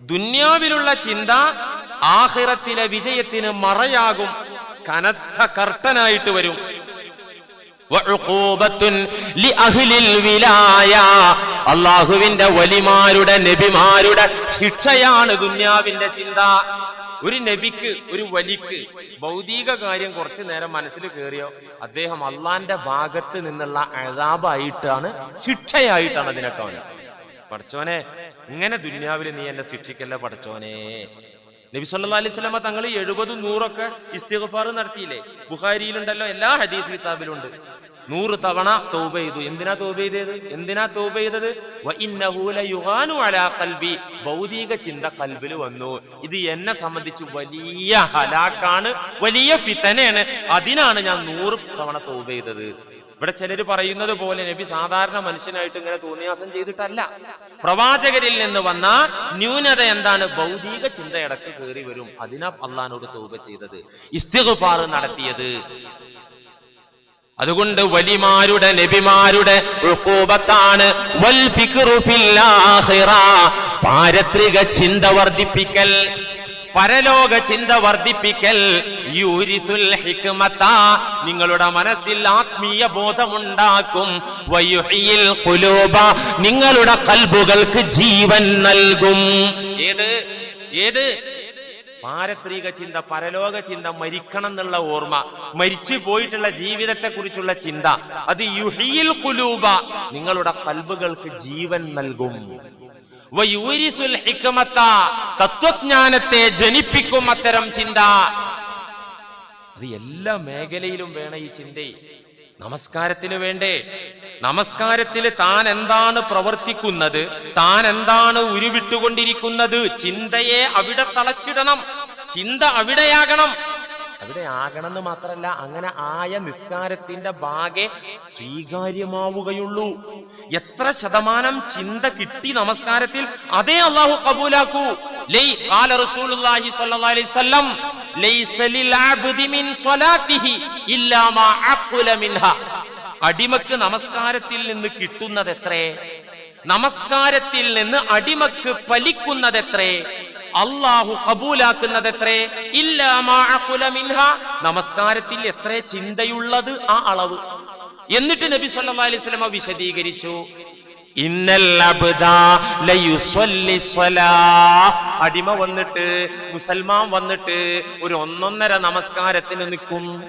ദുന്യാവിലുള്ള ചിന്ത ആഹിറത്തിലെ വിജയത്തിന് മറയാകും കനത്ത കർട്ടനായിട്ട് വരും. അള്ളാഹുവിന്റെ വലിമാരുടെ നബിമാരുടെ ശിക്ഷയാണ് ദുന്യാവിന്റെ ചിന്ത. ഒരു നബിക്ക് ഒരു വലിക്ക് ഭൗതിക കാര്യം കുറച്ചു നേരം മനസ്സിൽ കയറിയോ അദ്ദേഹം അള്ളാന്റെ ഭാഗത്ത് നിന്നുള്ള അഴാബായിട്ടാണ് ശിക്ഷയായിട്ടാണ് അതിനെ കാണുന്നത് പഠിച്ചോനെ ഇങ്ങനെ ദുന്യാവിൽ നീ എന്നെ ശിക്ഷിക്കല്ല പഠിച്ചോനെ നബി സല്ലാ അലൈഹി സ്വലമ തങ്ങൾ എഴുപതും നൂറൊക്കെ ഇസ്തിഗഫാർ നടത്തിയില്ലേ? ബുഹാരിയിലുണ്ടല്ലോ എല്ലാ ഹദീസ് കിതാബിലുണ്ട്. നൂറ് തവണ തൗബ ചെയ്തു. എന്തിനാ തൗബ ചെയ്തത്? എന്തിനാ തൗബ ചെയ്തത്? കൽബി ഭൗതിക ചിന്ത കൽബിൽ വന്നു. ഇത് എന്നെ സംബന്ധിച്ച് വലിയ ഹലാക്കാണ് വലിയ ഫിത്തനയാണ്. അതിനാണ് ഞാൻ നൂറ് തവണ തൗബ ചെയ്തത്. ഇവിടെ ചിലർ പറയുന്നത് പോലെ നബി സാധാരണ മനുഷ്യനായിട്ട് ഇങ്ങനെ തോന്നിയാസം ചെയ്തിട്ടല്ല. പ്രവാചകരിൽ നിന്ന് വന്ന ന്യൂനത എന്താണ്? ഭൗതിക ചിന്തയടക്ക് കയറി വരും. അതിനാ അള്ളഹാനോട് തൗബ ചെയ്തത്. ഇസ്തിഗ്ഫാർ നടത്തിയത്. അതുകൊണ്ട് വലിമാരുടെ നബിമാരുടെ ആഖിറ. പാരത്രിക ചിന്ത വർദ്ധിപ്പിക്കൽ. പരലോക ചിന്ത വർദ്ധിപ്പിക്കൽ. നിങ്ങളുടെ മനസ്സിൽ ആത്മീയ ബോധമുണ്ടാക്കും. വയുഹിയിൽ ഖുലൂബ നിങ്ങളുടെ കൽബുകൾക്ക് ജീവൻ നൽകും. ഏത്? ഏത്? പാരത്രിക ചിന്ത പരലോക ചിന്ത മരിക്കണം എന്നുള്ള ഓർമ്മ മരിച്ചു പോയിട്ടുള്ള ജീവിതത്തെ കുറിച്ചുള്ള ചിന്ത. അത് യുഹിയിൽ കുലൂബ നിങ്ങളുടെ കൽബുകൾക്ക് ജീവൻ നൽകും. തത്വജ്ഞാനത്തെ ജനിപ്പിക്കും അത്തരം ചിന്ത. അത് എല്ലാ മേഖലയിലും വേണം ഈ ചിന്ത നമസ്കാരത്തിന് വേണ്ടേ? നമസ്കാരത്തിൽ താൻ എന്താണ് പ്രവർത്തിക്കുന്നത്? താൻ എന്താണ് ഉരുവിട്ടുകൊണ്ടിരിക്കുന്നത്? ചിന്തയെ അവിടെ തളച്ചിടണം. ചിന്ത അവിടെയാകണം. അവിടെ ആകണമെന്ന് മാത്രമല്ല അങ്ങനെ ആയ നിസ്കാരത്തിന്റെ ഭാഗെ സ്വീകാര്യമാവുകയുള്ളൂ. എത്ര ശതമാനം ചിന്ത കിട്ടി നമസ്കാരത്തിൽ അതേ അള്ളാഹു കബൂലാക്കൂ അടിമക്ക് നമസ്കാരത്തിൽ നിന്ന് കിട്ടുന്നത് എത്രേ നമസ്കാരത്തിൽ നിന്ന് അടിമക്ക് പലിക്കുന്നത് എത്രേ അള്ളാഹു കബൂലാക്കുന്നത് എത്രേ ഇല്ല മിൻഹ. നമസ്കാരത്തിൽ എത്ര ചിന്തയുള്ളത് ആ അളവ്. എന്നിട്ട് നബി സല്ലാ അലൈഹി വിശദീകരിച്ചു. അടിമ വന്നിട്ട് മുസൽമാൻ വന്നിട്ട് ഒരു ഒന്നൊന്നര നമസ്കാരത്തിന് നിൽക്കും.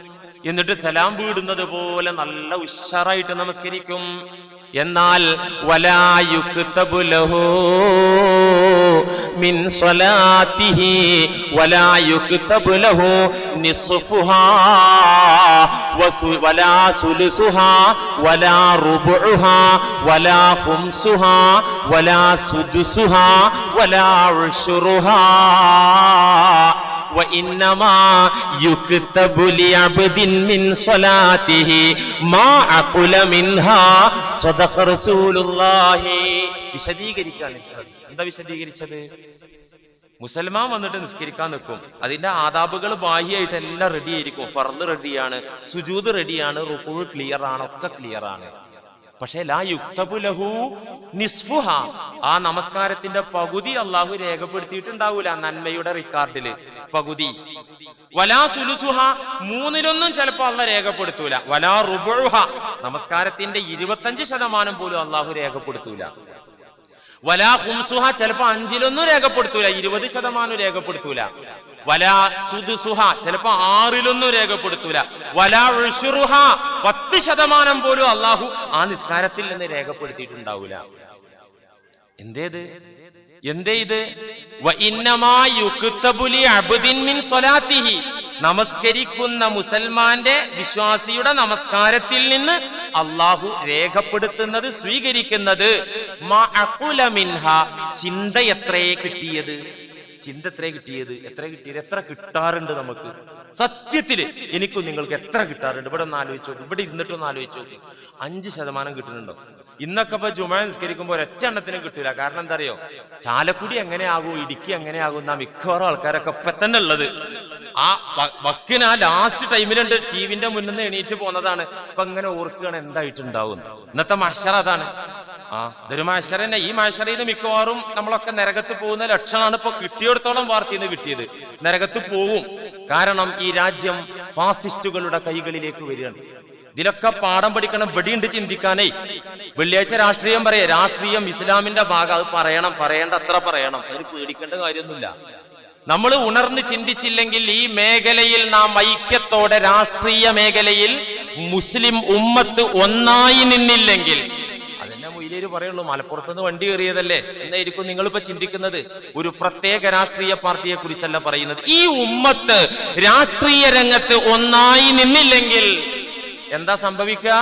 എന്നിട്ട് സലാം വീടുന്നത് പോലെ നല്ല ഉഷാറായിട്ട് നമസ്കരിക്കും. എന്നാൽ വലായുക്തബുലഹോ മിൻ സ്വലാത്തിഹി വലായുക്തബുലഹു നിസ്ഫുഹാ വസു വലാ സുലുസുഹാ വലാ റുബുഹാ വലാ ഖുംസുഹാ വലാ സുദുസുഹാ വലാ ഉശുറുഹാ വിശദീകരിക്കുകയാണ് എന്താ വിശദീകരിച്ചത്? മുസൽമാൻ വന്നിട്ട് നിസ്കരിക്കാൻ നിൽക്കും. അതിന്റെ ആദാബുകൾ ബാഹ്യമായിട്ട് എല്ലാം റെഡി ആയിരിക്കും. ഫർദ് റെഡിയാണ് സുജൂദ് റെഡിയാണ് റുക്കുഴ് ക്ലിയർ ആണ് ഒക്കെ ക്ലിയർ ആണ്. പക്ഷെ ലാ യുക്തപുലഹു നിസ്ഫുഹ. ആ നമസ്കാരത്തിന്റെ പകുതി അള്ളാഹു രേഖപ്പെടുത്തിയിട്ടുണ്ടാവൂല നന്മയുടെ റിക്കാർഡിൽ. പകുതി. വലാ സുലുസുഹ മൂന്നിലൊന്നും ചിലപ്പോ അള്ള രേഖപ്പെടുത്തൂല. വലാ റുബുഹ നമസ്കാരത്തിന്റെ ഇരുപത്തഞ്ച് ശതമാനം പോലും അള്ളാഹു രേഖപ്പെടുത്തൂല. വലാ ഹുംസുഹ ചിലപ്പോ അഞ്ചിലൊന്നും രേഖപ്പെടുത്തൂല ഇരുപത് ശതമാനം രേഖപ്പെടുത്തൂല. വലാ സുദുസുഹ ചിലപ്പോ ആറിലൊന്നും രേഖപ്പെടുത്തൂല. വലാ ഉഷുറുഹ പത്ത് ശതമാനം പോലും അള്ളാഹു ആ നിസ്കാരത്തിൽ നിന്ന് രേഖപ്പെടുത്തിയിട്ടുണ്ടാവൂല. എന്തേത്? എന്തേ ഇത് നമസ്കരിക്കുന്ന മുസൽമാന്റെ വിശ്വാസിയുടെ നമസ്കാരത്തിൽ നിന്ന് അള്ളാഹു രേഖപ്പെടുത്തുന്നത് സ്വീകരിക്കുന്നത്. ചിന്ത എത്രയെ കിട്ടിയത്? ചിന്ത എത്ര കിട്ടിയത്? എത്ര കിട്ടിയത്? എത്ര കിട്ടാറുണ്ട് നമുക്ക്? സത്യത്തിൽ എനിക്കും നിങ്ങൾക്ക് എത്ര കിട്ടാറുണ്ട്? ഇവിടെ ഒന്ന് ആലോചിച്ചോ ഇവിടെ ഇരുന്നിട്ടൊന്ന് ആലോചിച്ചു നോക്കും. അഞ്ച് ശതമാനം കിട്ടുന്നുണ്ടോ? ഇന്നൊക്കെ ഇപ്പൊ ജുമ നിസ്കരിക്കുമ്പോൾ ഒരൊറ്റ എണ്ണത്തിനും കിട്ടൂല. കാരണം എന്താ അറിയോ ചാലക്കുടി എങ്ങനെയാകും? ഇടുക്കി എങ്ങനെയാകും എന്നാ മിക്കവാറും ആൾക്കാരൊക്കെ ഇപ്പൊ തന്നെ ഉള്ളത്. ആ വക്കിന് ആ ലാസ്റ്റ് ടൈമിലുണ്ട്. ടിവിന്റെ മുന്നിൽ നിന്ന് എണീറ്റ് പോന്നതാണ് ഇപ്പൊ ഇങ്ങനെ ഓർക്കുകയാണ് എന്തായിട്ടുണ്ടാവും ഇന്നത്തെ മഷർ അതാണ്. ആ ഇതൊരു ഈ മാശ്വരയിൽ മിക്കവാറും നമ്മളൊക്കെ നരകത്ത് പോകുന്ന ലക്ഷണമാണ് ഇപ്പൊ കിട്ടിയെടുത്തോളം വാർത്തയിൽ നിന്ന് കിട്ടിയത്. നരകത്ത് പോവും കാരണം ഈ രാജ്യം ഫാസിസ്റ്റുകളുടെ കൈകളിലേക്ക് വരികയാണ്. ഇതിലൊക്കെ പാഠം പഠിക്കണം വെടിയുണ്ട് ചിന്തിക്കാനേ. വെള്ളിയാഴ്ച രാഷ്ട്രീയം പറയ. രാഷ്ട്രീയം ഇസ്ലാമിന്റെ ഭാഗം. അത് പറയണം പറയേണ്ട അത്ര പറയണം. അതിന് പേടിക്കേണ്ട കാര്യമൊന്നുമില്ല. നമ്മൾ ഉണർന്ന് ചിന്തിച്ചില്ലെങ്കിൽ ഈ മേഖലയിൽ നാം ഐക്യത്തോടെ രാഷ്ട്രീയ മേഖലയിൽ മുസ്ലിം ഉമ്മത്ത് ഒന്നായി നിന്നില്ലെങ്കിൽ മൊയ്ലേര് പറയുള്ളൂ മലപ്പുറത്തുനിന്ന് വണ്ടി കയറിയതല്ലേ? എന്നായിരിക്കും നിങ്ങളിപ്പോ ചിന്തിക്കുന്നത്. ഒരു പ്രത്യേക രാഷ്ട്രീയ പാർട്ടിയെ കുറിച്ചല്ല പറയുന്നത്. ഈ ഉമ്മത്ത് രാഷ്ട്രീയ രംഗത്ത് ഒന്നായി നിന്നില്ലെങ്കിൽ എന്താ സംഭവിക്കുക?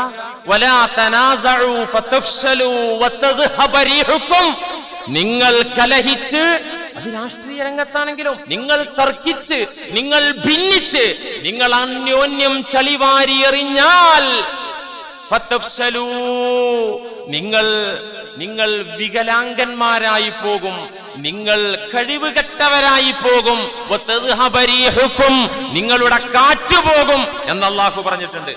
നിങ്ങൾ കലഹിച്ച് അത് രാഷ്ട്രീയ രംഗത്താണെങ്കിലും നിങ്ങൾ തർക്കിച്ച് നിങ്ങൾ ഭിന്നിച്ച് നിങ്ങൾ അന്യോന്യം ചളിവാരി എറിഞ്ഞാൽ ഫതഫ്ശലൂ നിങ്ങൾ നിങ്ങൾ വികലാംഗന്മാരായി പോകും. നിങ്ങൾ കഴിവുകെട്ടവരായി പോകും. നിങ്ങളുടെ കാറ്റ് പോകും എന്ന് അള്ളാഹു പറഞ്ഞിട്ടുണ്ട്.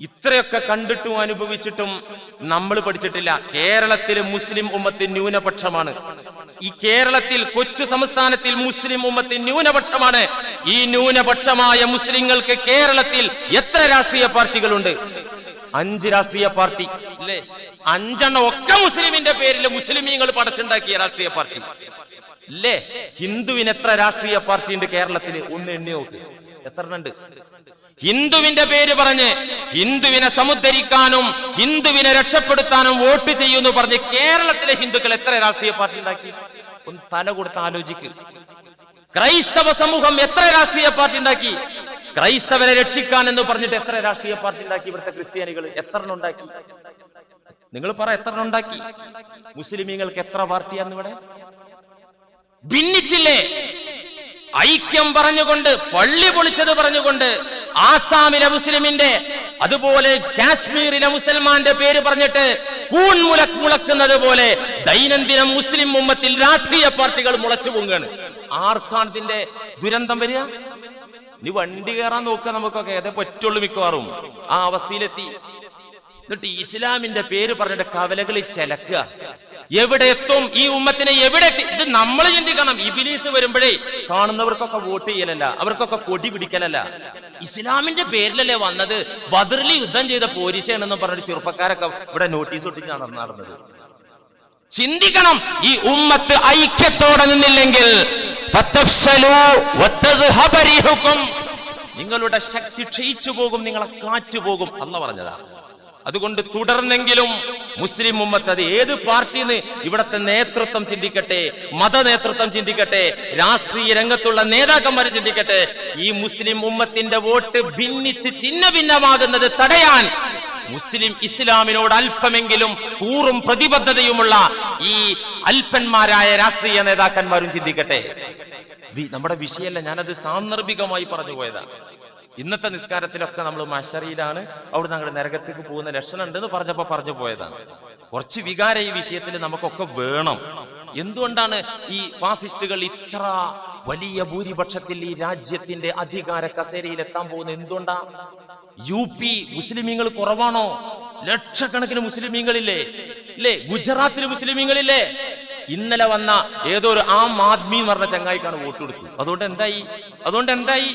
ഇത്രയൊക്കെ കണ്ടിട്ടും അനുഭവിച്ചിട്ടും നമ്മൾ പഠിച്ചിട്ടില്ല. കേരളത്തിലെ മുസ്ലിം ഉമ്മത്തിൻ ന്യൂനപക്ഷമാണ്. ഈ കേരളത്തിൽ കൊച്ചു സംസ്ഥാനത്തിൽ മുസ്ലിം ഉമ്മത്തിൻ ന്യൂനപക്ഷമാണ്. ഈ ന്യൂനപക്ഷമായ മുസ്ലിങ്ങൾക്ക് കേരളത്തിൽ എത്ര രാഷ്ട്രീയ പാർട്ടികളുണ്ട്? അഞ്ച് രാഷ്ട്രീയ പാർട്ടി. അല്ലേ അഞ്ചെണ്ണം ഒക്കെ മുസ്ലിമിന്റെ പേരിൽ മുസ്ലിമീങ്ങൾ പടച്ചുണ്ടാക്കിയ രാഷ്ട്രീയ പാർട്ടി. അല്ലേ ഹിന്ദുവിന് എത്ര രാഷ്ട്രീയ പാർട്ടി ഉണ്ട് കേരളത്തിൽ ഒന്ന് എണ്ണി നോക്ക്. എത്ര ഉണ്ട് ഹിന്ദുവിന്റെ പേര് പറഞ്ഞ് ഹിന്ദുവിനെ സമുദ്ധരിക്കാനും ഹിന്ദുവിനെ രക്ഷപ്പെടുത്താനും വോട്ട് ചെയ്യുന്നു പറഞ്ഞ് കേരളത്തിലെ ഹിന്ദുക്കൾ എത്ര രാഷ്ട്രീയ പാർട്ടി ഉണ്ടാക്കി? ഒന്ന് തല കൊടുത്ത് ആലോചിക്ക്. ക്രൈസ്തവ സമൂഹം എത്ര രാഷ്ട്രീയ പാർട്ടി ഉണ്ടാക്കി? ക്രൈസ്തവരെ രക്ഷിക്കാൻ എന്ന് പറഞ്ഞിട്ട് എത്ര രാഷ്ട്രീയ പാർട്ടി ഉണ്ടാക്കി ഇവിടുത്തെ ക്രിസ്ത്യാനികൾ എത്ര ഉണ്ടാക്കി? നിങ്ങൾ പറ എത്ര ഉണ്ടാക്കി? മുസ്ലിമീങ്ങൾക്ക് എത്ര പാർട്ടിയാന്ന് ഇവിടെ? ഭിന്നിച്ചില്ലേ? ഐക്യം പറഞ്ഞുകൊണ്ട് പള്ളി പൊളിച്ചത് പറഞ്ഞുകൊണ്ട് ആസാമിലെ മുസ്ലിമിന്റെ അതുപോലെ കാശ്മീരിലെ മുസൽമാന്റെ പേര് പറഞ്ഞിട്ട് കൂൺ മുലക്ക് മുളക്കുന്നത് പോലെ ദൈനംദിനം മുസ്ലിം ഉമ്മത്തിൽ രാഷ്ട്രീയ പാർട്ടികൾ മുളച്ചു പൊങ്ങാണ്. ആർക്കാണ് ഇതിന്റെ ദുരന്തം വരിക? നീ വണ്ടി കയറാൻ നോക്കുക നമുക്കൊക്കെ അതേ പറ്റുള്ളൂ മിക്കവാറും. ആ അവസ്ഥയിലെത്തി. എന്നിട്ട് ഇസ്ലാമിന്റെ പേര് പറഞ്ഞിട്ട് കവലകളിൽ ചെലക്കുക. എവിടെ എത്തും? ഈ ഉമ്മത്തിനെ എവിടെ ഇത് നമ്മൾ ചിന്തിക്കണം. ഇബിലീസ് വരുമ്പോഴേ കാണുന്നവർക്കൊക്കെ വോട്ട് ചെയ്യലല്ല അവർക്കൊക്കെ കൊടി പിടിക്കലല്ല. ഇസ്ലാമിന്റെ പേരിലല്ലേ വന്നത്? ബദറിൽ യുദ്ധം ചെയ്ത പോലീസാണെന്നും പറഞ്ഞിട്ട് ചെറുപ്പക്കാരൊക്കെ ഇവിടെ നോട്ടീസ് ഒട്ടിച്ചാണ് നടന്നത്. ചിന്തിക്കണം. ഈ ഉമ്മത്ത് ഐക്യത്തോടെ നിന്നില്ലെങ്കിൽ. നിങ്ങളുടെ ശക്തി ക്ഷയിച്ചു പോകും നിങ്ങളെ കാറ്റ് പോകും അന്ന് പറഞ്ഞതാ. അതുകൊണ്ട് തുടർന്നെങ്കിലും മുസ്ലിം ഉമ്മത്ത് അത് ഏത് പാർട്ടിന്ന് ഇവിടത്തെ നേതൃത്വം ചിന്തിക്കട്ടെ മത നേതൃത്വം ചിന്തിക്കട്ടെ രാഷ്ട്രീയ രംഗത്തുള്ള നേതാക്കന്മാർ ചിന്തിക്കട്ടെ ഈ മുസ്ലിം ഉമ്മത്തിന്റെ വോട്ട് ഭിന്നിച്ച് ചിന്ന ഭിന്നമാകുന്നത് തടയാൻ മുസ്ലിം ഇസ്ലാമിനോട് അല്പമെങ്കിലും കൂറും പ്രതിബദ്ധതയുമുള്ള ഈ അല്പന്മാരായ രാഷ്ട്രീയ നേതാക്കന്മാരും ചിന്തിക്കട്ടെ. നമ്മുടെ വിഷയമല്ല ഞാനത് സാന്ദർഭികമായി പറഞ്ഞു പോയതാണ് ഇന്നത്തെ നിസ്കാരത്തിലൊക്കെ നമ്മൾ മഷറിയിലാണ് അവിടെ ഞങ്ങളുടെ നരകത്തേക്ക് പോകുന്ന ലക്ഷണം ഉണ്ടെന്ന് പറഞ്ഞപ്പോ പറഞ്ഞു പോയതാണ് കുറച്ച് വികാര ഈ വിഷയത്തിൽ നമുക്കൊക്കെ വേണം. എന്തുകൊണ്ടാണ് ഈ ഫാസിസ്റ്റുകൾ ഇത്ര വലിയ ഭൂരിപക്ഷത്തിൽ ഈ രാജ്യത്തിന്റെ അധികാര കസേരയിൽ എത്താൻ പോകുന്നത്? എന്തുകൊണ്ടാ? യു പി മുസ്ലിമീങ്ങൾ കുറവാണോ? ലക്ഷക്കണക്കിന് മുസ്ലിമീങ്ങളില്ലേ? ഇല്ലേ? ഗുജറാത്തിലെ മുസ്ലിമീങ്ങളില്ലേ? ഇന്നലെ വന്ന ഏതോ ഒരു ആം ആദ്മി എന്ന് പറഞ്ഞ ചങ്ങായിക്കാണ് വോട്ട് കൊടുത്തു. അതുകൊണ്ട് എന്തായി? അതുകൊണ്ട് എന്തായി?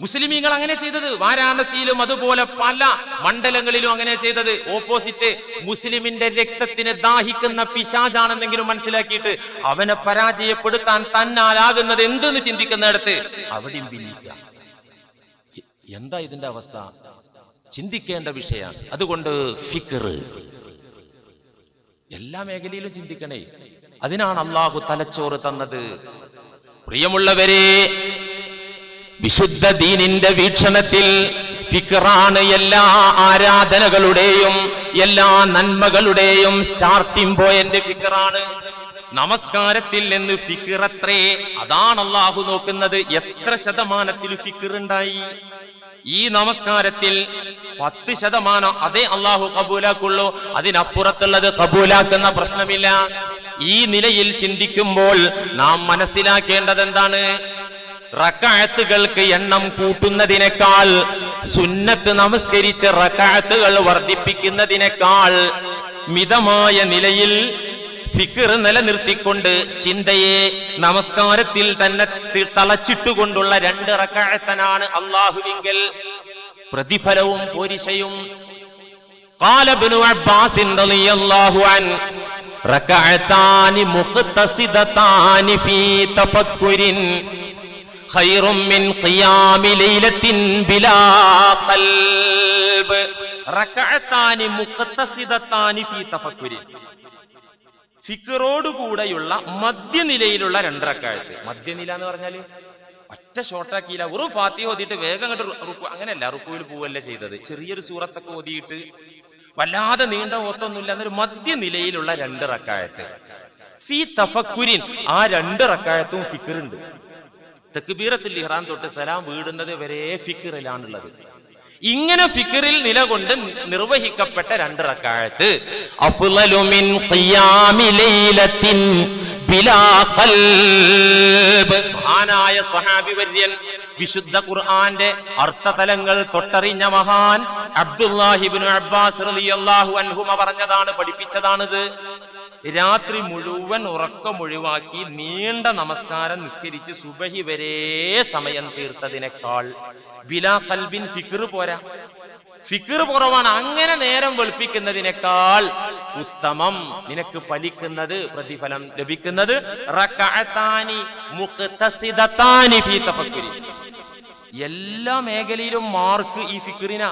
മുസ്ലിമീങ്ങൾ അങ്ങനെ ചെയ്തത്. വാരാണസിയിലും അതുപോലെ പല മണ്ഡലങ്ങളിലും അങ്ങനെ ചെയ്തത്. ഓപ്പോസിറ്റ് മുസ്ലിമിന്റെ രക്തത്തിന് ദാഹിക്കുന്ന പിശാജാണെന്നെങ്കിലും മനസ്സിലാക്കിയിട്ട് അവനെ പരാജയപ്പെടുത്താൻ തന്നാലാകുന്നത് എന്തെന്ന് ചിന്തിക്കുന്നിടത്ത് അവിടെയും ഭിന്നിക്കുക. എ- എന്താ ഇതിന്റെ അവസ്ഥ? ചിന്തിക്കേണ്ട വിഷയമാണ് അതുകൊണ്ട് ഫിക്കർ എല്ലാ മേഖലയിലും ചിന്തിക്കണേ. അതിനാണ് അള്ളാഹു തലച്ചോറ് തന്നത്. പ്രിയമുള്ളവരെ വിശുദ്ധ ദീനിന്റെ വീക്ഷണത്തിൽ ഫിക്റാണ് എല്ലാ ആരാധനകളുടെയും എല്ലാ നന്മകളുടെയും സ്റ്റാർട്ടിംഗ് പോയിന്റ് ഫിക്റാണ്. നമസ്കാരത്തിൽ നിന്ന് ഫിക്കിറത്രേ അതാണ് അള്ളാഹു നോക്കുന്നത്. എത്ര ശതമാനത്തിൽ ഫിക്ർ ഉണ്ടായി ഈ നമസ്കാരത്തിൽ പത്ത് ശതമാനം അതേ അള്ളാഹു കബൂലാക്കുള്ളൂ. അതിനപ്പുറത്തുള്ളത് കബൂലാക്കുന്ന പ്രശ്നമില്ല. ഈ നിലയിൽ ചിന്തിക്കുമ്പോൾ നാം മനസ്സിലാക്കേണ്ടത് എന്താണ് റക്കായത്തുകൾക്ക് എണ്ണം കൂട്ടുന്നതിനേക്കാൾ സുന്നത്ത് നമസ്കരിച്ച് റക്കായത്തുകൾ വർദ്ധിപ്പിക്കുന്നതിനേക്കാൾ മിതമായ നിലയിൽ ഫിക്കർ നിലനിർത്തിക്കൊണ്ട് ചിന്തയെ നമസ്കാരത്തിൽ തന്നെ തളച്ചിട്ടുകൊണ്ടുള്ള രണ്ട് റക്കാഴത്തനാണ് അള്ളാഹുവിങ്കൽ. പ്രതിഫലവും പോരിശയും. കാലബിനു അബ്ബാസിൻ റളിയല്ലാഹു ഫിക്കറോടുകൂടെയുള്ള മധ്യനിലയിലുള്ള രണ്ടരക്കാഴത്ത് മധ്യനില എന്ന് പറഞ്ഞാൽ ഒറ്റ ഷോർട്ടാക്കിയില്ല ഒരു ഫാത്തി ഓതിയിട്ട് വേഗം അങ്ങോട്ട് റുക്കു അങ്ങനെയല്ല റുക്കുവിൽ പോവല്ല ചെയ്തത്. ചെറിയൊരു സൂറത്തൊക്കെ ഓതിയിട്ട് വല്ലാതെ നീണ്ട ഓത്തൊന്നുമില്ല എന്നൊരു മധ്യനിലയിലുള്ള രണ്ട് റക്കായത്ത് ഫി തഫക്കുരിൻ. ആ രണ്ട് റക്കായത്തും ഫിക്കറുണ്ട് തെക്കുബീറത്തുൽ ഇഹ്റാൻ തൊട്ട് സലാം വീടുന്നത് വരെ ഫിക്കറിലാണുള്ളത് ഇങ്ങനെ ഫിക്കറിൽ നിലകൊണ്ട് നിർവഹിക്കപ്പെട്ട രണ്ട് റക്കാഴത്ത് അഫ്ളലു മിൻ ഖിയാമി ലൈലത്തിൻ ബിലാ ഖൽബ്. മഹാനായ വര്യൻ വിശുദ്ധ ഖുർആന്റെ അർത്ഥതലങ്ങൾ തൊട്ടറിഞ്ഞ മഹാൻ അബ്ദുല്ലാഹിബിൻ അബ്ബാസ് റളിയല്ലാഹു അൻഹുമ പറഞ്ഞതാണ് പഠിപ്പിച്ചതാണിത്. രാത്രി മുഴുവൻ ഉറക്കം ഒഴിവാക്കി നീണ്ട നമസ്കാരം നിസ്കരിച്ച് സുബഹി വരെ സമയം തീർത്തതിനേക്കാൾ. ബിലാ കൽബിൻ ഫിക്ർ പോരാ. ഫിക്ർ കുറവാണ് അങ്ങനെ നേരം വെളുപ്പിക്കുന്നതിനേക്കാൾ ഉത്തമം നിനക്ക് ഫലിക്കുന്നത് പ്രതിഫലം ലഭിക്കുന്നത്. എല്ലാ മേഖലയിലും മാർക്ക് ഈ ഫിക്റിന.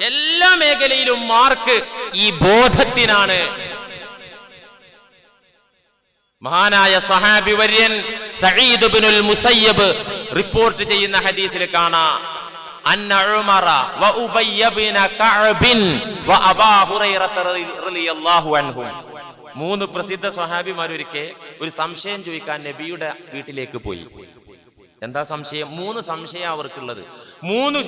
എല്ലാ മേഖലയിലും മാർക്ക് ഈ ബോധത്തിനാണ്. മഹാനായ സഹാബി വര്യൻ ബിനുൽ മുസയ്യബ് റിപ്പോർട്ട് ചെയ്യുന്ന ഹദീസിൽ കാണാം. വ കഅബിൻ വ അൻഹും. മൂന്ന് പ്രസിദ്ധ സ്വഹാബിമാരൊരിക്കെ ഒരു സംശയം ചോദിക്കാൻ നബിയുടെ വീട്ടിലേക്ക് പോയി. എന്താ സംശയം? മൂന്ന് സംശയം അവർക്കുള്ളത്. മൂന്ന്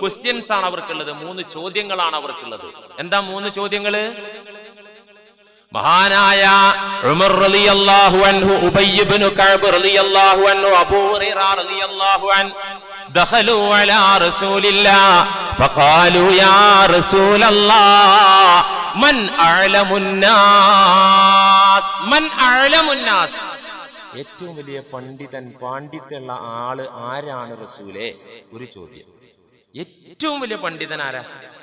ക്വസ്റ്റ്യൻസ് ആണ് അവർക്കുള്ളത്. മൂന്ന് ചോദ്യങ്ങളാണ് അവർക്കുള്ളത്. എന്താ മൂന്ന് ചോദ്യങ്ങൾ? മഹാനായ ഉമർ റളിയല്ലാഹു അൻഹു ഉബയ്യ് ഇബ്നു കഅബ് റളിയല്ലാഹു അൻഹു അബൂ ഹുറൈറ റളിയല്ലാഹു അൻ دخلوا على رسول الله فقالوا يا رسول الله من أعلم الناس من أعلم الناس ഏറ്റവും വലിയ പണ്ഡിതൻ പാണ്ഡിത്യമുള്ള ആള് ആരാണ് റസൂലെ ഒരു ചോദ്യം ഏറ്റവും വലിയ പണ്ഡിതൻ ആരാ ഫഖാല അല്ലാഖിൽ അല്ലാഖിൽ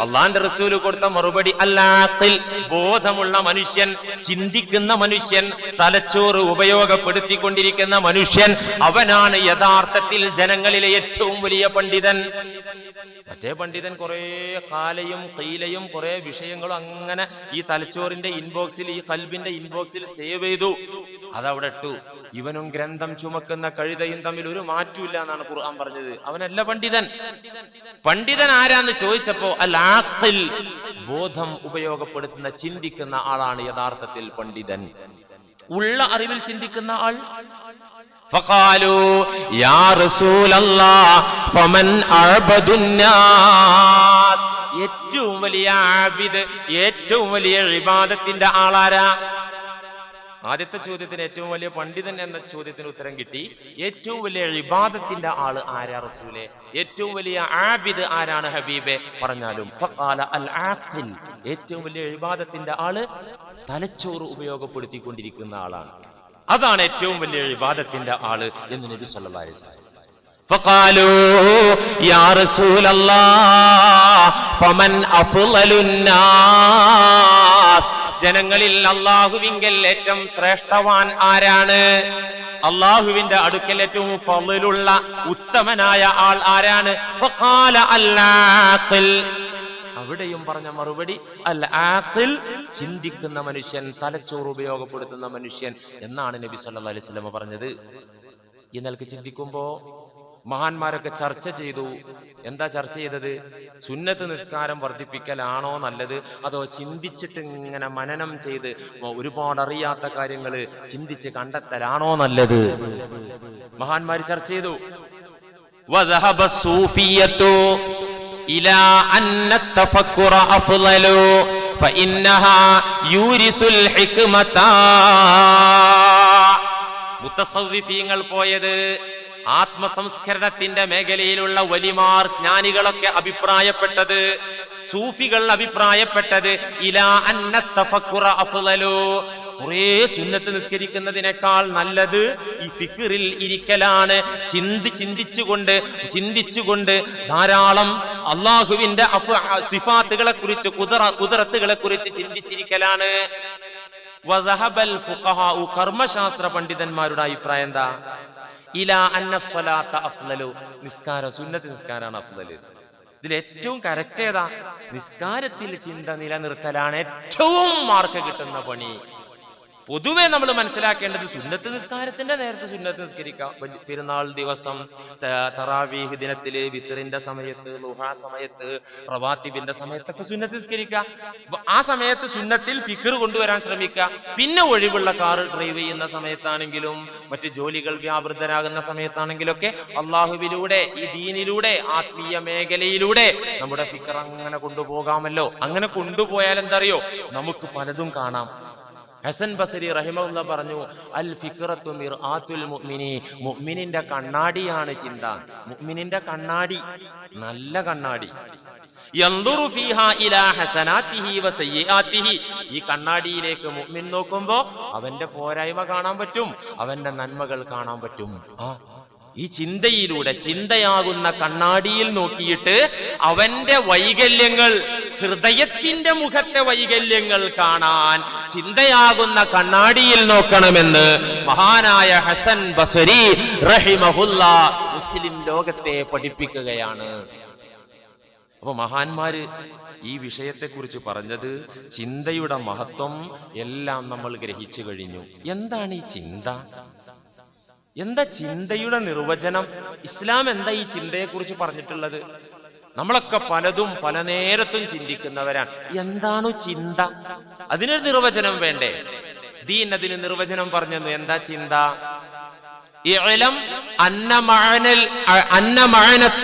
അള്ളാന്റെ റസൂൽ കൊടുത്ത മറുപടി അല്ലാഖിൽ. ബോധമുള്ള മനുഷ്യൻ ചിന്തിക്കുന്ന മനുഷ്യൻ തലച്ചോറ് ഉപയോഗപ്പെടുത്തിക്കൊണ്ടിരിക്കുന്ന മനുഷ്യൻ അവനാണ് യഥാർത്ഥത്തിൽ ജനങ്ങളിലെ ഏറ്റവും വലിയ പണ്ഡിതൻ. മറ്റേ പണ്ഡിതൻ കുറെ കാലയും കീലയും കുറെ വിഷയങ്ങളും അങ്ങനെ ഈ തലച്ചോറിന്റെ ഇൻബോക്സിൽ ഈ കൽബിന്റെ ഇൻബോക്സിൽ സേവ് ചെയ്തു. അതവിടെ ഇട്ടു. ഇവനും ഗ്രന്ഥം ചുമക്കുന്ന കഴുതയും തമ്മിൽ ഒരു മാറ്റമില്ല എന്നാണ് ഖുർആൻ പറഞ്ഞത്. അവനല്ല പണ്ഡിതൻ. പണ്ഡിതൻ ആരാന്ന് ചോദിച്ചപ്പോ അൽ ആഖിൽ ബോധം ഉപയോഗപ്പെടുത്തുന്ന ചിന്തിക്കുന്ന ആളാണ് യഥാർത്ഥത്തിൽ പണ്ഡിതൻ. ഉള്ള അറിവിൽ ചിന്തിക്കുന്ന ആൾ. ഫഖാലു യാ റസൂലല്ലാ ഫമൻ ഏറ്റവും വലിയ ആബിദ് ഏറ്റവും വലിയ ഇബാദത്തിന്റെ ആളാരാ? ആദ്യത്തെ ചോദ്യത്തിന് ഏറ്റവും വലിയ പണ്ഡിതൻ എന്ന ചോദ്യത്തിന് ഉത്തരം കിട്ടി ഏറ്റവും വലിയ ഇബാദത്തിന്റെ ആള് ആരാ റസൂലെ ഏറ്റവും വലിയ ആബിദ് ആരാണ് ഹബീബെ പറഞ്ഞാലും ഫഖാല അൽ ആഖിൽ ഏറ്റവും വലിയ ഇബാദത്തിന്റെ ആള് തലച്ചോറ് ഉപയോഗപ്പെടുത്തിക്കൊണ്ടിരിക്കുന്ന ആളാണ് അതാണ് ഏറ്റവും വലിയ ഇബാദത്തിന്റെ ആള് എന്ന് നബി സല്ലല്ലാഹു അലൈഹി വസല്ലം فقالوا يا رسول الله فمن أفضل الناس ജനങ്ങളിൽ അള്ളാഹുവിങ്കൽ ഏറ്റവും ശ്രേഷ്ഠവാൻ ആരാണ്? അള്ളാഹുവിന്റെ അടുക്കൽ ഏറ്റവും ഫളിലുള്ള ഉത്തമനായ ആൾ ആരാണ്? അവിടെയും പറഞ്ഞ മറുപടി അൽ ആഖിൽ ചിന്തിക്കുന്ന മനുഷ്യൻ തലച്ചോറ് ഉപയോഗപ്പെടുത്തുന്ന മനുഷ്യൻ എന്നാണ് നബി സല്ലാ അലൈഹി പറഞ്ഞത്. ഈ നിലയ്ക്ക് ചിന്തിക്കുമ്പോ മഹാന്മാരൊക്കെ ചർച്ച ചെയ്തു. എന്താ ചർച്ച ചെയ്തത്? സുന്നത്ത് നിസ്കാരം വർദ്ധിപ്പിക്കലാണോ നല്ലത്? അതോ ചിന്തിച്ചിട്ട് ഇങ്ങനെ മനനം ചെയ്ത് ഒരുപാട് അറിയാത്ത കാര്യങ്ങൾ ചിന്തിച്ച് കണ്ടെത്തലാണോ നല്ലത്? മഹാന്മാര് ചർച്ച ചെയ്തു. മുത്തസൗവിഫീങ്ങൾ പോയത് ആത്മസംസ്കരണത്തിന്റെ മേഖലയിലുള്ള വലിമാർ ജ്ഞാനികളൊക്കെ അഭിപ്രായപ്പെട്ടത് സൂഫികൾ അഭിപ്രായപ്പെട്ടത് ഇലാ അന്ന തഫക്കുറ അഫ്ളലു കുറേ സുന്നത്ത് നിസ്കരിക്കുന്നതിനേക്കാൾ നല്ലത് ഈ ഫിക്കറിൽ ഇരിക്കലാണ്. ചിന്തി ചിന്തിച്ചുകൊണ്ട് ചിന്തിച്ചുകൊണ്ട് ധാരാളം അള്ളാഹുവിന്റെ സിഫാത്തുകളെ കുറിച്ച് കുതിറ കുതിരത്തുകളെ കുറിച്ച് ചിന്തിച്ചിരിക്കലാണ്. കർമ്മശാസ്ത്ര പണ്ഡിതന്മാരുടെ അഭിപ്രായം എന്താ? ഇല അന്ന സ്വലാത്ത അഫ്ലലു നിസ്കാരം സുന്നത്ത് നിസ്കാരാണ് അഫ്ലല് ഇതിൽ ഏറ്റവും കറക്റ്റ് ഏതാ? നിസ്കാരത്തിൽ ചിന്ത നിലനിർത്തലാണ് ഏറ്റവും മാർക്ക് കിട്ടുന്ന പണി. പൊതുവെ നമ്മൾ മനസ്സിലാക്കേണ്ടത് സുന്നത്ത് നിസ്കാരത്തിന്റെ നേരത്തെ സുന്നത്ത് നിസ്കരിക്കാം. പെരുന്നാൾ ദിവസം തറാവീഹ് ദിനത്തിൽ വിത്തറിന്റെ സമയത്ത് ലുഹാ സമയത്ത് പ്രവാത്തിബിന്റെ സമയത്തൊക്കെ സുന്നത്ത് നിസ്കരിക്കാം ആ സമയത്ത് സുന്നത്തിൽ ഫിക്കർ കൊണ്ടുവരാൻ ശ്രമിക്കുക. പിന്നെ ഒഴിവുള്ള കാർ ഡ്രൈവ് ചെയ്യുന്ന സമയത്താണെങ്കിലും മറ്റ് ജോലികൾ വ്യാപൃതരാകുന്ന സമയത്താണെങ്കിലൊക്കെ അള്ളാഹുവിലൂടെ ഈ ദീനിലൂടെ ആത്മീയ മേഖലയിലൂടെ നമ്മുടെ ഫിക്കർ അങ്ങനെ കൊണ്ടുപോകാമല്ലോ. അങ്ങനെ കൊണ്ടുപോയാൽ എന്തറിയോ? നമുക്ക് പലതും കാണാം. ഹസൻ ബസരി റഹിമുള്ള പറഞ്ഞു അൽ ഫിക്റത്തു മിർആത്തുൽ മുഅ്മിനി. മുഅ്മിനിന്റെ കണ്ണാടിയാണ് ചിന്ത. മുഅ്മിനിന്റെ കണ്ണാടി നല്ല കണ്ണാടി. യൻദുറു ഫീഹാ ഇലാ ഹസനാതിഹി വസയ്യിആതിഹി ഈ കണ്ണാടിയിലേക്ക് മുഅ്മിൻ നോക്കുമ്പോൾ അവന്റെ പോരായ്മ കാണാൻ പറ്റും അവന്റെ നന്മകൾ കാണാൻ പറ്റും. ആ ഈ ചിന്തയിലൂടെ ചിന്തയാകുന്ന കണ്ണാടിയിൽ നോക്കിയിട്ട് അവന്റെ വൈകല്യങ്ങൾ ഹൃദയത്തിന്റെ മുഖത്തെ വൈകല്യങ്ങൾ കാണാൻ ചിന്തയാകുന്ന കണ്ണാടിയിൽ നോക്കണമെന്ന് മഹാനായ ഹസൻ ബസരി റഹിമഹുല്ല മുസ്ലിം ലോകത്തെ പഠിപ്പിക്കുകയാണ്. അപ്പൊ മഹാന്മാര് ഈ വിഷയത്തെക്കുറിച്ച് പറഞ്ഞത് ചിന്തയുടെ മഹത്വം എല്ലാം നമ്മൾ ഗ്രഹിച്ചു കഴിഞ്ഞു. എന്താണ് ഈ ചിന്ത? എന്താ ചിന്തയുടെ നിർവചനം? ഇസ്ലാം എന്താ ഈ ചിന്തയെക്കുറിച്ച് പറഞ്ഞിട്ടുള്ളത്? നമ്മളൊക്കെ പലതും പല നേരത്തും ചിന്തിക്കുന്നവരാണ്. എന്താണ് ചിന്ത? അതിനൊരു നിർവചനം വേണ്ടേ? ദീൻ അതിന് നിർവചനം പറഞ്ഞു എന്താ ചിന്ത? ഇളം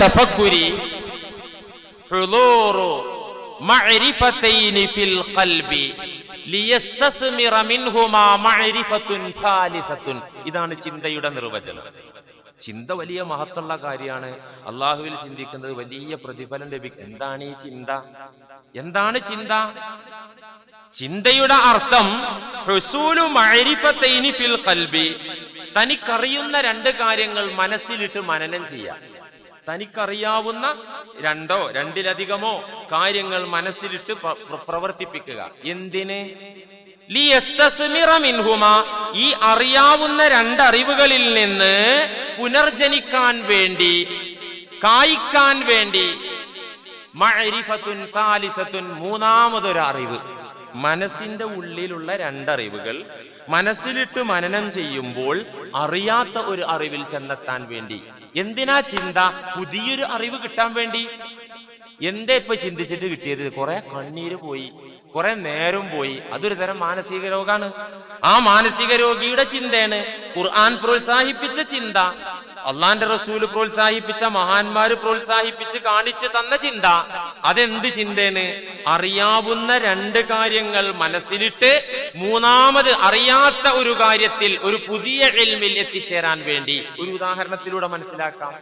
തഫക്കുരി ഫിൽ ഖൽബി. ഇതാണ് ചിന്തയുടെ നിർവചനം. ചിന്ത വലിയ മഹത്തുള്ള കാര്യമാണ്. അള്ളാഹുവിൽ ചിന്തിക്കുന്നത് വലിയ പ്രതിഫലം ലഭിക്കും. എന്താണ് ഈ ചിന്ത? എന്താണ് ചിന്ത? ചിന്തയുടെ അർത്ഥം ഫിൽ തനിക്കറിയുന്ന രണ്ട് കാര്യങ്ങൾ മനസ്സിലിട്ട് മനനം ചെയ്യാം. തനിക്കറിയാവുന്ന രണ്ടോ രണ്ടിലധികമോ കാര്യങ്ങൾ മനസ്സിലിട്ട് പ്ര- പ്ര- പ്രവർത്തിപ്പിക്കുക. എന്തിന്? ഈ അറിയാവുന്ന രണ്ടറിവുകളിൽ നിന്ന് പുനർജനിക്കാൻ വേണ്ടി കായ്ക്കാൻ വേണ്ടി മഅരിഫത്തുൻ സാലിസത്തുൻ മൂന്നാമതൊരു അറിവ്. മനസ്സിന്റെ ഉള്ളിലുള്ള രണ്ടറിവുകൾ മനസ്സിലിട്ട് മനനം ചെയ്യുമ്പോൾ അറിയാത്ത ഒരു അറിവിൽ ചെന്നെത്താൻ വേണ്ടി. എന്തിനാ ചിന്ത? പുതിയൊരു അറിവ് കിട്ടാൻ വേണ്ടി. എന്താ ഇപ്പൊ ചിന്തിച്ചിട്ട് കിട്ടിയത്? കുറെ കണ്ണീര് പോയി കുറെ നേരം പോയി. അതൊരു തരം മാനസിക രോഗാണ്. ആ മാനസിക രോഗിയുടെ ചിന്തയാണ് ഖുർആൻ പ്രോത്സാഹിപ്പിച്ച ചിന്ത. അള്ളാന്റെ റസൂൽ പ്രോത്സാഹിപ്പിച്ച മഹാന്മാര് പ്രോത്സാഹിപ്പിച്ച് കാണിച്ചു തന്ന ചിന്ത. അതെന്ത് ചിന്തയാണ്? അറിയാവുന്ന രണ്ട് കാര്യങ്ങൾ മനസ്സിലിട്ട് മൂന്നാമത് അറിയാത്ത ഒരു കാര്യത്തിൽ ഒരു പുതിയ എൽമിൽ എത്തിച്ചേരാൻ വേണ്ടി. ഒരു ഉദാഹരണത്തിലൂടെ മനസ്സിലാക്കാം.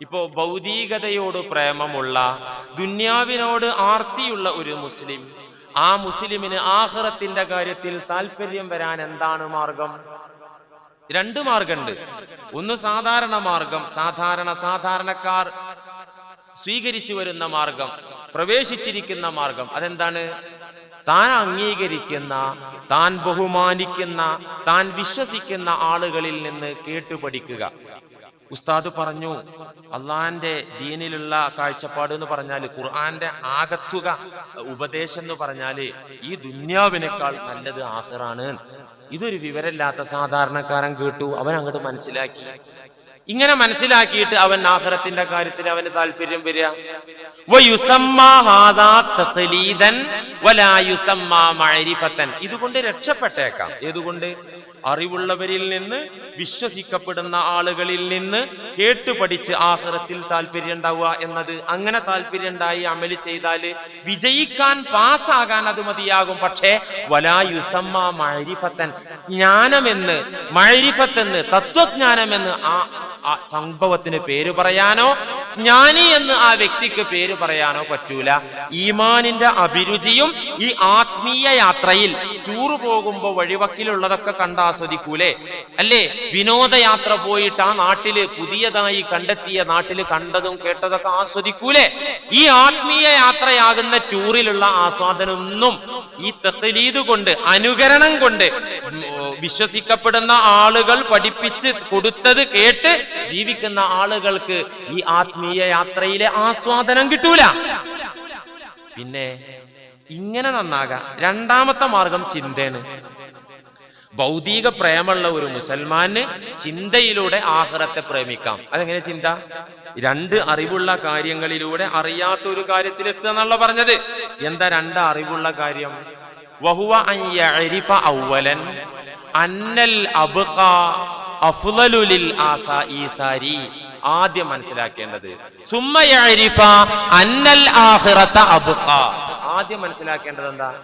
ഇപ്പോ ഭൗതികതയോട് പ്രേമമുള്ള ദുന്യാവിനോട് ആർത്തിയുള്ള ഒരു മുസ്ലിം. ആ മുസ്ലിമിന് ആഹ്റത്തിന്റെ കാര്യത്തിൽ താല്പര്യം വരാൻ എന്താണ് മാർഗം? രണ്ട് മാർഗമുണ്ട്. ഒന്ന് സാധാരണ മാർഗം സാധാരണ സാധാരണക്കാർ സ്വീകരിച്ചു വരുന്ന മാർഗം പ്രവേശിച്ചിരിക്കുന്ന മാർഗം. അതെന്താണ്? താൻ അംഗീകരിക്കുന്ന താൻ ബഹുമാനിക്കുന്ന താൻ വിശ്വസിക്കുന്ന ആളുകളിൽ നിന്ന് കേട്ടുപഠിക്കുക. ഉസ്താദ് പറഞ്ഞു അള്ളാന്റെ ദീനിലുള്ള കാഴ്ചപ്പാട് എന്ന് പറഞ്ഞാൽ ഖുർആന്റെ ആകത്തുക ഉപദേശം എന്ന് പറഞ്ഞാൽ ഈ ദുന്യാവിനേക്കാൾ നല്ലത് ആഹ്റാണ് ഇതൊരു വിവരമില്ലാത്ത സാധാരണക്കാരൻ കേട്ടു. അവൻ അങ്ങോട്ട് മനസ്സിലാക്കി. ഇങ്ങനെ മനസ്സിലാക്കിയിട്ട് അവൻ ആഹ്റത്തിന്റെ കാര്യത്തിൽ അവന് താല്പര്യം വരിക. വയുസമ്മാ ഹാദാ തഖ്ലീദൻ വലാ യുസമ്മാ മഅരിഫത്തൻ. ഇതുകൊണ്ട് രക്ഷപ്പെട്ടേക്കാം. ഏതുകൊണ്ട്? അറിവുള്ളവരിൽ നിന്ന് വിശ്വസിക്കപ്പെടുന്ന ആളുകളിൽ നിന്ന് കേട്ടു പഠിച്ച് ആഹ്റത്തിൽ താല്പര്യം ഉണ്ടാവുക എന്നത്. അങ്ങനെ താല്പര്യം ഉണ്ടായി അമൽ ചെയ്താൽ വിജയിക്കാൻ പാസ്സാകാൻ അത് മതിയാകും. പക്ഷേ വലാ യുസമ്മ മഴരിഫത്തൻ ജ്ഞാനമെന്ന് മഴരിഫത്തെന്ന് തത്വജ്ഞാനമെന്ന് ആ സംഭവത്തിന് പേര് പറയാനോ? ജ്ഞാനി എന്ന് ആ വ്യക്തിക്ക് പേര് പറയാനോ പറ്റൂല. ഈമാനിന്റെ അഭിരുചിയും ഈ ആത്മീയ യാത്രയിൽ ടൂർ പോകുമ്പോ വഴിവക്കിലുള്ളതൊക്കെ കണ്ട് ആസ്വദിക്കൂലേ? അല്ലേ? വിനോദയാത്ര പോയിട്ട് ആ നാട്ടിൽ പുതിയതായി കണ്ടെത്തിയ നാട്ടിൽ കണ്ടതും കേട്ടതൊക്കെ ആസ്വദിക്കൂലേ? ഈ ആത്മീയ യാത്രയാകുന്ന ടൂറിലുള്ള ആസ്വാദനൊന്നും ഈ തെഹലീത് കൊണ്ട് അനുകരണം കൊണ്ട് വിശ്വസിക്കപ്പെടുന്ന ആളുകൾ പഠിപ്പിച്ച് കൊടുത്തത് കേട്ട് ജീവിക്കുന്ന ആളുകൾക്ക് ഈ ആത്മീയ യാത്രയിലെ ആസ്വാദനം കിട്ടൂല. പിന്നെ ഇങ്ങനെ നന്നാകാം രണ്ടാമത്തെ മാർഗം ചിന്തയാണ്. ഭൗതിക പ്രേമുള്ള ഒരു മുസൽമാന് ചിന്തയിലൂടെ ആഹ്റത്തെ പ്രേമിക്കാം. അതെങ്ങനെ ചിന്ത? രണ്ട് അറിവുള്ള കാര്യങ്ങളിലൂടെ അറിയാത്ത ഒരു കാര്യത്തിൽ എത്തുക എന്നുള്ള പറഞ്ഞത്. എന്താ രണ്ട് അറിവുള്ള കാര്യം? വഹുവ അൻ യഅരിഫ ഔവലൻ അന്നൽ അബ്ഖ അഫ്ളലു ആസാ ഈ സാരി ആദ്യം മനസ്സിലാക്കേണ്ടത്. സുമ്മയരിഫ അന്നൽ ആഖിറത അബുഖ. ആദ്യം മനസ്സിലാക്കേണ്ടത് എന്താ?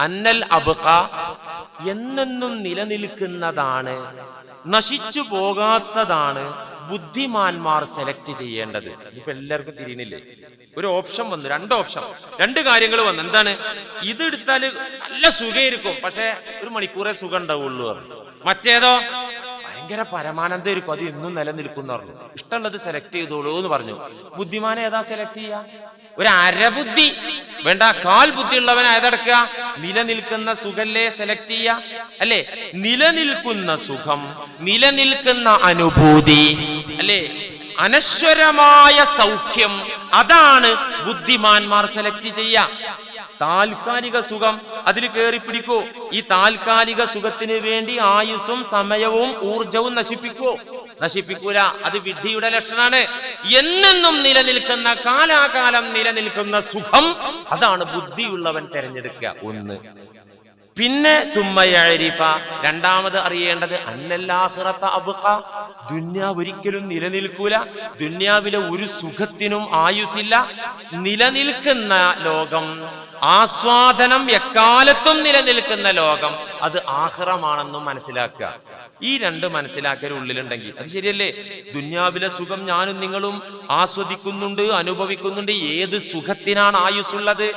അന്നൽ അബുഖ എന്നെന്നും നിലനിൽക്കുന്നതാണ് നശിച്ചു പോകാത്തതാണ് ബുദ്ധിമാന്മാർ സെലക്ട് ചെയ്യേണ്ടത്. ഇപ്പൊ എല്ലാവർക്കും തിരിയണില്ലേ ഒരു ഓപ്ഷൻ വന്നു രണ്ട് ഓപ്ഷൻ. രണ്ട് കാര്യങ്ങൾ വന്നു. എന്താണ്? ഇത് എടുത്താൽ നല്ല സുഖമായിരിക്കും പക്ഷെ ഒരു മണിക്കൂറേ സുഖം ഉണ്ടാവുള്ളൂ. മറ്റേതോ? ഭയങ്കര പരമാനന്ദം ഇരിക്കും അത് ഇന്നും നിലനിൽക്കുന്ന പറഞ്ഞു ഇഷ്ടമുള്ളത് സെലക്ട് ചെയ്തോളൂ എന്ന് പറഞ്ഞു. ബുദ്ധിമാനെ ഏതാ സെലക്ട് ചെയ്യുക ഒരു അരബുദ്ധി. വേണ്ട കാൽ ബുദ്ധി ഉള്ളവൻ ഏതെടുക്കുക? നിലനിൽക്കുന്ന സുഖല്ലേ സെലക്ട് ചെയ്യ? അല്ലേ? നിലനിൽക്കുന്ന സുഖം നിലനിൽക്കുന്ന അനുഭൂതി അല്ലേ? അനശ്വരമായ സൗഖ്യം അതാണ് ബുദ്ധിമാന്മാർ സെലക്ട് ചെയ്യുക. താൽക്കാലിക സുഖം അതിൽ കയറി പിടിക്കൂ. ഈ താൽക്കാലിക സുഖത്തിന് വേണ്ടി ആയുസ്സും സമയവും ഊർജവും നശിപ്പിക്കൂ. നശിപ്പിക്കൂല. അത് വിഡ്ഢിയുടെ ലക്ഷണാണ്. എന്നെന്നും നിലനിൽക്കുന്ന കാലാകാലം നിലനിൽക്കുന്ന സുഖം അതാണ് ബുദ്ധിയുള്ളവൻ തെരഞ്ഞെടുക്കുക. ഒന്ന്. പിന്നെ സുമ്മയരിഫ രണ്ടാമത് അറിയേണ്ടത് അന്നല്ലാഹിറത്ത അബുക്ക ദുന്യാവ് ഒരിക്കലും നിലനിൽക്കൂല. ദുന്യാവിലെ ഒരു സുഖത്തിനും ആയുസില്ല നിലനിൽക്കുന്ന ലോകം ആസ്വാദനം എക്കാലത്തും നിലനിൽക്കുന്ന ലോകം അത് ആഹ്റമാണെന്നും മനസ്സിലാക്കുക. ഈ രണ്ട് മനസ്സിലാക്കൽ ഉള്ളിലുണ്ടെങ്കിൽ അത് ശരിയല്ലേ? ദുന്യാവിലെ സുഖം ഞാനും നിങ്ങളും ആസ്വദിക്കുന്നുണ്ട് അനുഭവിക്കുന്നുണ്ട്. ഏത് സുഖത്തിനാണ് ആയുസ്സുള്ളത്?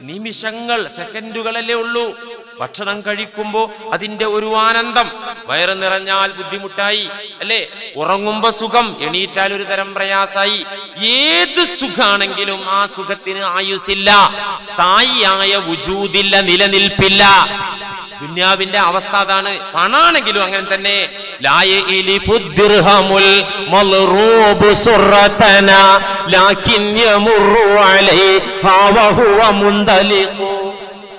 നിമിഷങ്ങൾ സെക്കൻഡുകളല്ലേ ഉള്ളൂ. ഭക്ഷണം കഴിക്കുമ്പോ അതിന്റെ ഒരു ആനന്ദം. വയറ് നിറഞ്ഞാൽ ബുദ്ധിമുട്ടായി അല്ലേ? ഉറങ്ങുമ്പോ സുഖം എണീറ്റാൽ ഒരു തരം പ്രയാസായി. ഏത് സുഖാണെങ്കിലും ആ സുഖത്തിന് ആയുസില്ല സ്ഥായിയായ വുജൂതില്ല നിലനിൽപ്പില്ല. ദുന്യാവിന്റെ അവസ്ഥ അതാണ്. പണാണെങ്കിലും അങ്ങനെ തന്നെ.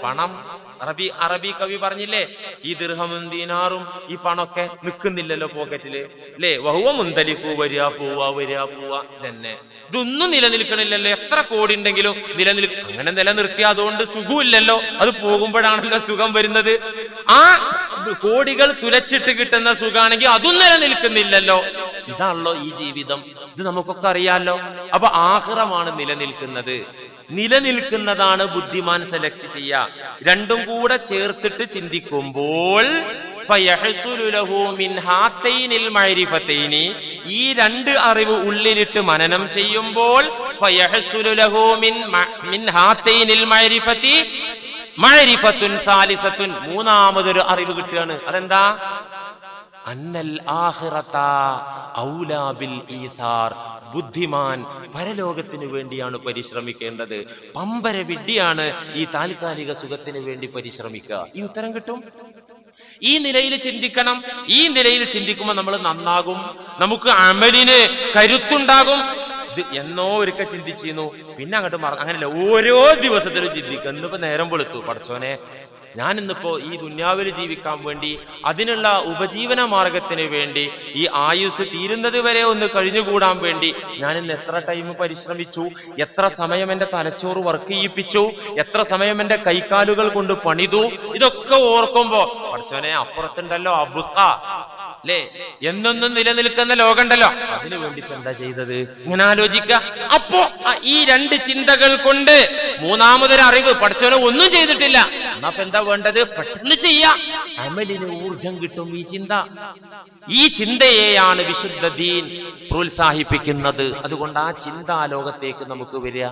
പണം അറബി അറബി കവി പറഞ്ഞില്ലേ? ഈ ദിർഹമും ദീനാറും ഈ പണമൊക്കെ നിൽക്കുന്നില്ലല്ലോ പോക്കറ്റിൽ. അല്ലേ വഹുവ മുന്തലിക്കു വരിക പോവാ വരിക പോവാ തന്നെ ഇതൊന്നും നിലനിൽക്കണില്ലല്ലോ. എത്ര കോടി ഉണ്ടെങ്കിലും നിലനിൽ അങ്ങനെ നിലനിർത്തി അതുകൊണ്ട് സുഖമില്ലല്ലോ. അത് പോകുമ്പോഴാണല്ലോ സുഖം വരുന്നത്. ആ കോടികൾ തുലച്ചിട്ട് കിട്ടുന്ന സുഖാണെങ്കിൽ അതും നിലനിൽക്കുന്നില്ലല്ലോ. ഇതാണല്ലോ ഈ ജീവിതം. ഇത് നമുക്കൊക്കെ അറിയാലോ. അപ്പൊ ആഹ്റമാണ് നിലനിൽക്കുന്നത്. നിലനിൽക്കുന്നതാണ് ബുദ്ധിമാൻ സെലക്ട് ചെയ്യുക. രണ്ടും കൂടെ ചേർത്തിട്ട് ചിന്തിക്കുമ്പോൾ ഈ രണ്ട് അറിവ് ഉള്ളിലിട്ട് മനനം ചെയ്യുമ്പോൾ മൂന്നാമതൊരു അറിവ് കിട്ടുകയാണ്. അതെന്താ? അന്നൽ ഔലാബിൽ ഈസാർ. ബുദ്ധിമാൻ പരലോകത്തിന് വേണ്ടിയാണ് പരിശ്രമിക്കേണ്ടത്. പമ്പര വിഡ്ഢിയാണ് ഈ താൽക്കാലിക സുഖത്തിന് വേണ്ടി പരിശ്രമിക്കുക. ഈ ഉത്തരം കിട്ടും? ഈ നിലയിൽ ചിന്തിക്കണം. ഈ നിലയിൽ ചിന്തിക്കുമ്പോൾ നമ്മൾ നന്നാകും. നമുക്ക് അമലിന് കരുത്തുണ്ടാകും. എന്നോ ഒരിക്കൽ ചിന്തിച്ചിരുന്നു. പിന്നെ അങ്ങോട്ട് മറ അങ്ങനെയല്ല ഓരോ ദിവസത്തിലും ചിന്തിക്കുക ഇന്നിപ്പോ നേരം വെളുത്തു. പടച്ചോനെ ഞാൻ ഇന്നിപ്പോ ഈ ദുന്യാവിൽ ജീവിക്കാൻ വേണ്ടി അതിനുള്ള ഉപജീവന മാർഗത്തിന് വേണ്ടി ഈ ആയുസ് തീരുന്നത് വരെ ഒന്ന് കഴിഞ്ഞുകൂടാൻ വേണ്ടി ഞാൻ ഇന്ന് എത്ര ടൈം പരിശ്രമിച്ചു എത്ര സമയം എന്റെ തലച്ചോറ് വർക്ക് ചെയ്യിപ്പിച്ചു എത്ര സമയം എന്റെ കൈക്കാലുകൾ കൊണ്ട് പണിതു ഇതൊക്കെ ഓർക്കുമ്പോ പഠിച്ചോനെ അപ്പുറത്തുണ്ടല്ലോ അബുക്ക. അല്ലേ എന്നൊന്നും നിലനിൽക്കുന്ന ലോകമുണ്ടല്ലോ. അതിനു വേണ്ടി എന്താ ചെയ്തത്? ഇങ്ങനെ ആലോചിക്ക. അപ്പോ ഈ രണ്ട് ചിന്തകൾ കൊണ്ട് മൂന്നാമതൊരു അറിവ് പഠിച്ചവനെ ഒന്നും ചെയ്തിട്ടില്ല. എന്നാ എന്താ വേണ്ടത്? പെട്ടെന്ന് ചെയ്യാ. അമലിന് ഊർജം കിട്ടും ഈ ചിന്ത. ഈ ചിന്തയെയാണ് വിശുദ്ധ ദീൻ പ്രോത്സാഹിപ്പിക്കുന്നത്. അതുകൊണ്ട് ആ ചിന്താലോകത്തേക്ക് നമുക്ക് വരിക.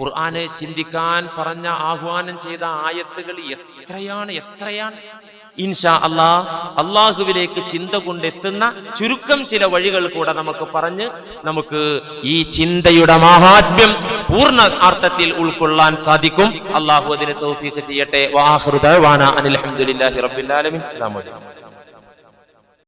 ഖുർആാന് ചിന്തിക്കാൻ പറഞ്ഞ ആഹ്വാനം ചെയ്ത ആയത്തുകൾ എത്രയാണ് എത്രയാണ്? ഇൻഷാ അള്ളാഹ് അള്ളാഹുവിലേക്ക് ചിന്ത കൊണ്ടെത്തുന്ന ചുരുക്കം ചില വഴികൾ കൂടെ നമുക്ക് പറഞ്ഞ് നമുക്ക് ഈ ചിന്തയുടെ മഹാത്മ്യം പൂർണ അർത്ഥത്തിൽ ഉൾക്കൊള്ളാൻ സാധിക്കും. അള്ളാഹു അതിന് തൗഫീഖ് ചെയ്യട്ടെ. വാഹൃദ വാന അനിൽ അഹമ്മദില്ലാഹി റബ്ബിൽ ആലമീൻ. അസ്സലാമു അലൈക്കും.